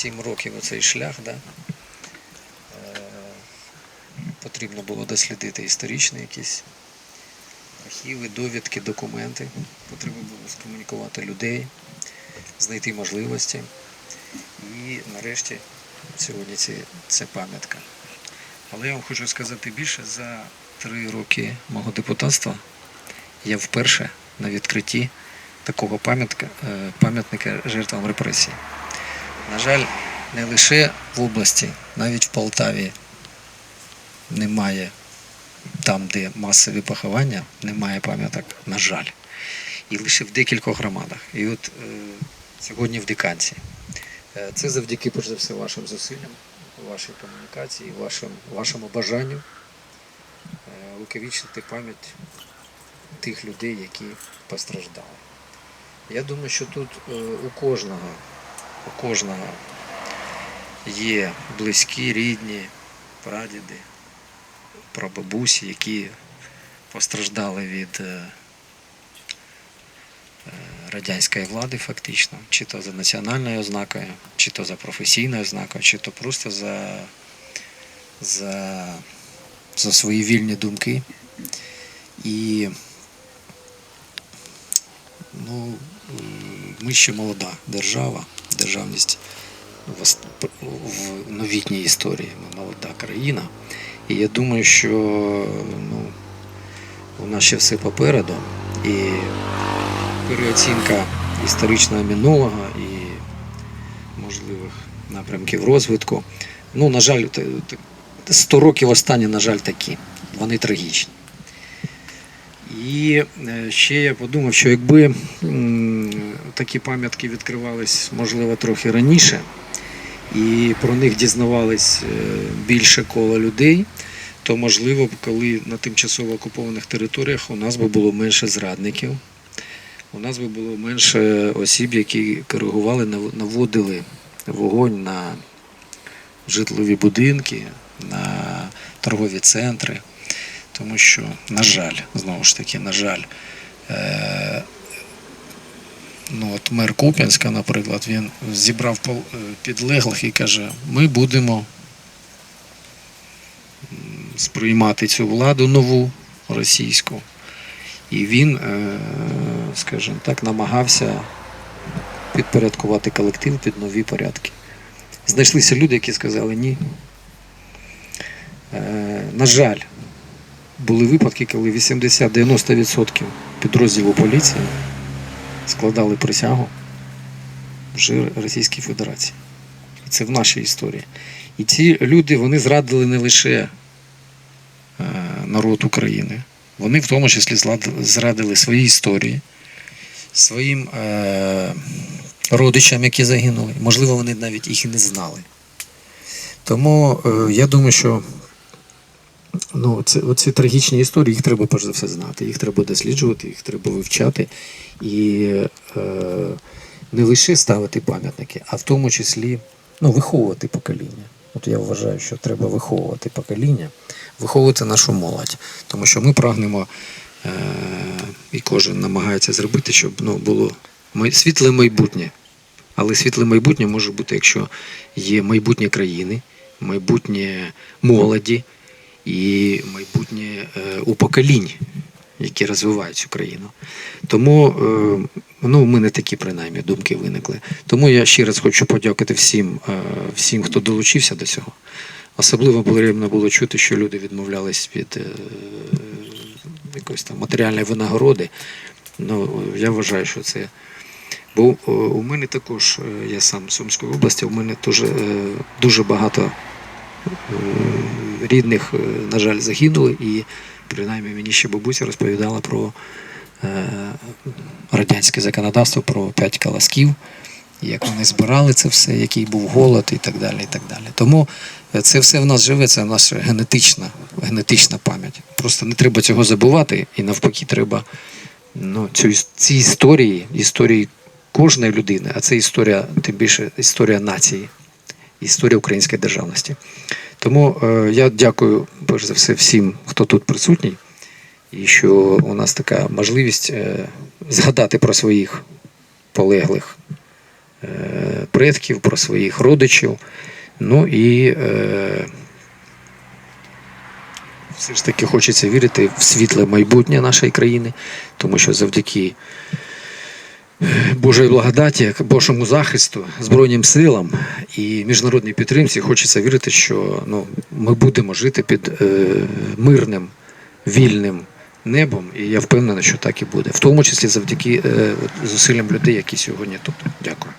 сім років оцей шлях, да? е, потрібно було дослідити історичні якісь архіви, довідки, документи. Потрібно було скомунікувати людей, знайти можливості. І нарешті сьогодні ці, це пам'ятка. Але я вам хочу сказати більше, за три роки мого депутатства я вперше на відкритті такого е, пам'ятника жертвам репресій. На жаль, не лише в області, навіть в Полтаві немає там, де масові поховання, немає пам'яток, на жаль. І лише в декількох громадах. І от е, сьогодні в Диканці. Е, Це завдяки, перш за все, вашим зусиллям, вашій комунікації, вашим, вашому бажанню е, увековічнити пам'ять тих людей, які постраждали. Я думаю, що тут е, у кожного, у кожного є близькі, рідні, прадіди, прабабусі, які постраждали від е, е, радянської влади, фактично, чи то за національною ознакою, чи то за професійною ознакою, чи то просто за, за, за свої вільні думки. І ну, ми ще молода держава, державність в, новітній історії. Ми молода країна. І я думаю, що ну, у нас ще все попереду. І переоцінка історичного минулого і можливих напрямків розвитку. Ну, на жаль, т- т- 100 років останні, на жаль, такі. Вони трагічні. І е, ще я подумав, що якби такі пам'ятки відкривались, можливо, трохи раніше, і про них дізнавались е, більше коло людей, то можливо, б, коли на тимчасово окупованих територіях у нас би було менше зрадників, у нас би було менше осіб, які коригували, наводили вогонь на житлові будинки, на торгові центри. Тому що, на жаль, знову ж таки, на жаль, е- ну от мер Куп'янська, наприклад, він зібрав е, підлеглих і каже: ми будемо сприймати цю владу нову російську. І він, е, скажімо так, намагався підпорядкувати колектив під нові порядки. Знайшлися люди, які сказали ні. Е, на жаль, були випадки, коли 80-90% підрозділу поліції складали присягу вже Російській Федерації. І це в нашій історії. І ці люди вони зрадили не лише е, народ України, вони в тому числі зрадили свої історії, своїм е, родичам, які загинули. Можливо, вони навіть їх і не знали. Тому е, я думаю, що ну, це, оці трагічні історії, їх треба перш за все знати, їх треба досліджувати, їх треба вивчати і е, не лише ставити пам'ятники, а в тому числі ну, виховувати покоління. От я вважаю, що треба виховувати покоління, виховувати нашу молодь. Тому що ми прагнемо, е, і кожен намагається зробити, щоб ну, було світле майбутнє. Але світле майбутнє може бути, якщо є майбутнє країни, майбутнє молоді і майбутнє е, у поколінь, які розвивають цю країну. Тому е, ну, в мене такі принаймні думки виникли. Тому я ще раз хочу подякувати всім, е, всім, хто долучився до цього. Особливо приємно було чути, що люди відмовлялись від якоїсь там матеріальної винагороди. Ну, я вважаю, що це. Бо у мене також, я сам з Сумської області, у мене дуже, дуже багато рідних, е, на жаль, загинули, і принаймні мені ще бабуся розповідала про е, радянське законодавство, про п'ять колосків, як вони збирали це все, який був голод і так далі. І так далі. Тому е, це все в нас живе, це наша генетична, генетична пам'ять. Просто не треба цього забувати, і навпаки, треба ну, цю, ці історії, історії кожної людини, а це історія, тим більше історія нації, історія української державності. Тому е, я дякую перш за все всім, хто тут присутній, і що у нас така можливість е, згадати про своїх полеглих е, предків, про своїх родичів. Ну і все ж таки хочеться вірити в світле майбутнє нашої країни, тому що завдяки Божої благодаті, Божому захисту, Збройним силам і міжнародній підтримці хочеться вірити, що ну, ми будемо жити під е, мирним, вільним небом, і я впевнений, що так і буде, в тому числі завдяки е, зусиллям людей, які сьогодні тут. Дякую.